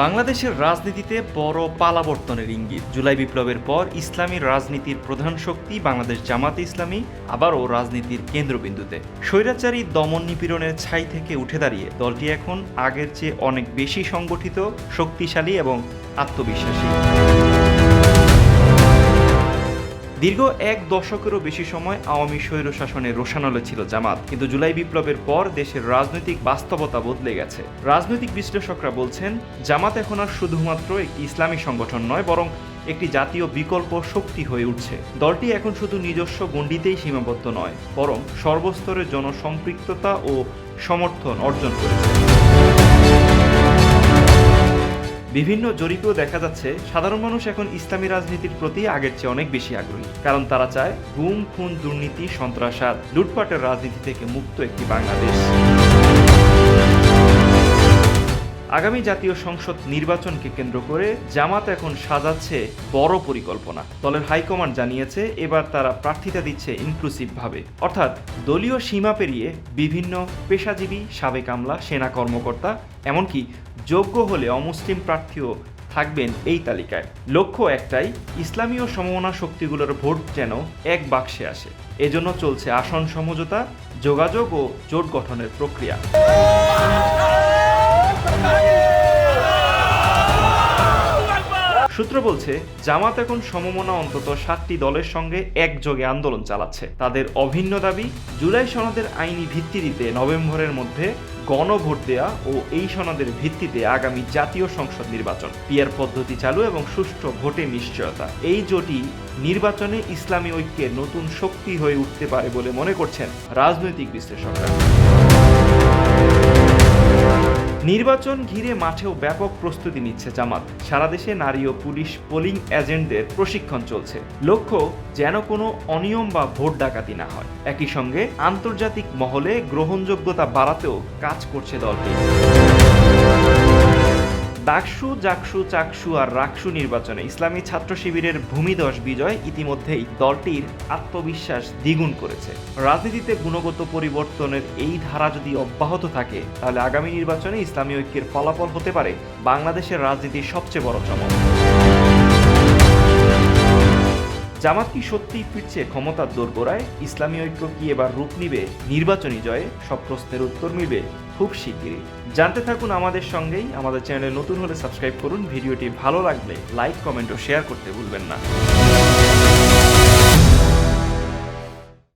বাংলাদেশের রাজনীতিতে বড় পালাবর্তনের ইঙ্গিত। জুলাই বিপ্লবের পর ইসলামী রাজনীতির প্রধান শক্তি বাংলাদেশ জামাতে ইসলামী, আবারও রাজনীতির কেন্দ্রবিন্দুতে। স্বৈরাচারী দমন নিপীড়নের ছাই থেকে উঠে দাঁড়িয়ে দলটি এখন আগের চেয়ে অনেক বেশি সংগঠিত, শক্তিশালী এবং আত্মবিশ্বাসী। দীর্ঘ এক দশকেরও বেশি সময় আওয়ামী স্বৈর শাসনের রোশানলে ছিল জামাত। কিন্তু জুলাই বিপ্লবের পর দেশের রাজনৈতিক বাস্তবতা বদলে গেছে। রাজনৈতিক বিশ্লেষকরা বলছেন, জামাত এখন আর শুধুমাত্র একটি ইসলামী সংগঠন নয়, বরং একটি জাতীয় বিকল্প শক্তি হয়ে উঠছে। দলটি এখন শুধু নিজস্ব গণ্ডিতেই সীমাবদ্ধ নয়, বরং সর্বস্তরের জনসম্পৃক্ততা ও সমর্থন অর্জন করেছে। বিভিন্ন জরিপেও দেখা যাচ্ছে, সাধারণ মানুষ এখন ইসলামী রাজনীতির প্রতি আগের চেয়ে অনেক বেশি আগ্রহী। কারণ তারা চায় গুম, খুন, দুর্নীতি, সন্ত্রাসাদ লুটপাটের রাজনীতি থেকে মুক্ত একটি বাংলাদেশ। আগামী জাতীয় সংসদ নির্বাচনকে কেন্দ্র করে জামাত এখন সাজাচ্ছে বড় পরিকল্পনা। দলের হাইকমান্ড জানিয়েছে, এবার তারা প্রার্থিতা দিচ্ছে ইনক্লুসিভভাবে অর্থাৎ দলীয় সীমা পেরিয়ে বিভিন্ন পেশাজীবী, সাবেক আমলা, সেনা কর্মকর্তা, এমনকি যোগ্য হলে অমুসলিম প্রার্থীও থাকবেন এই তালিকায়। লক্ষ্য একটাই, ইসলামীয় সমমনা শক্তিগুলোর ভোট যেন এক বাক্সে আসে। এজন্য চলছে আসন সমঝোতা, যোগাযোগ ও জোট গঠনের প্রক্রিয়া। সূত্র বলছে, জামাত এখন সমমনা অন্তত সাতটি দলের সঙ্গে একযোগে আন্দোলন চালাচ্ছে। তাদের অভিন্ন দাবি, জুলাই সনদের আইনি ভিত্তি দিতে নভেম্বরের মধ্যে গণভোট দেয়া ও এই সনদের ভিত্তিতে আগামী জাতীয় সংসদ নির্বাচন। পিয়ার পদ্ধতি চালু এবং সুষ্ঠু ভোটে নিশ্চয়তা। এই জোটই নির্বাচনে ইসলামী ঐক্যের নতুন শক্তি হয়ে উঠতে পারে বলে মনে করছেন রাজনৈতিক বিশ্লেষকরা। নির্বাচন ঘিরে মাঠেও ব্যাপক প্রস্তুতি নিচ্ছে জামাত। সারা দেশে নারী ও পুলিশ পোলিং এজেন্টদের প্রশিক্ষণ চলছে। লক্ষ্য, যেন কোনো অনিয়ম বা ভোট ডাকাতি না হয়। একই সঙ্গে আন্তর্জাতিক মহলে গ্রহণযোগ্যতা বাড়াতেও কাজ করছে দলটি। ডাকসু জাকসু, চাকসু আর রাকসু নির্বাচনে ইসলামী ছাত্র শিবিরের ভূমিদশ বিজয় ইতিমধ্যেই দলটির আত্মবিশ্বাস দ্বিগুণ করেছে। রাজনীতিতে গুণগত পরিবর্তনের এই ধারা যদি অব্যাহত থাকে, তাহলে আগামী নির্বাচনে ইসলামী ঐক্যের ফলাফল হতে পারে বাংলাদেশের রাজনীতির সবচেয়ে বড় চমক। জামাত কি সত্যিই ফিরছে ক্ষমতার দোরগোড়ায়? ইসলামী ঐক্য কি এবার রূপ নিবে? নির্বাচনী জয়ে সব প্রশ্নের উত্তর মিলবে খুব শিগগিরই। জানতে থাকুন আমাদের সঙ্গেই। আমাদের চ্যানেলে নতুন হলে সাবস্ক্রাইব করুন। ভিডিওটি ভালো লাগলে লাইক, কমেন্ট ও শেয়ার করতে ভুলবেন না।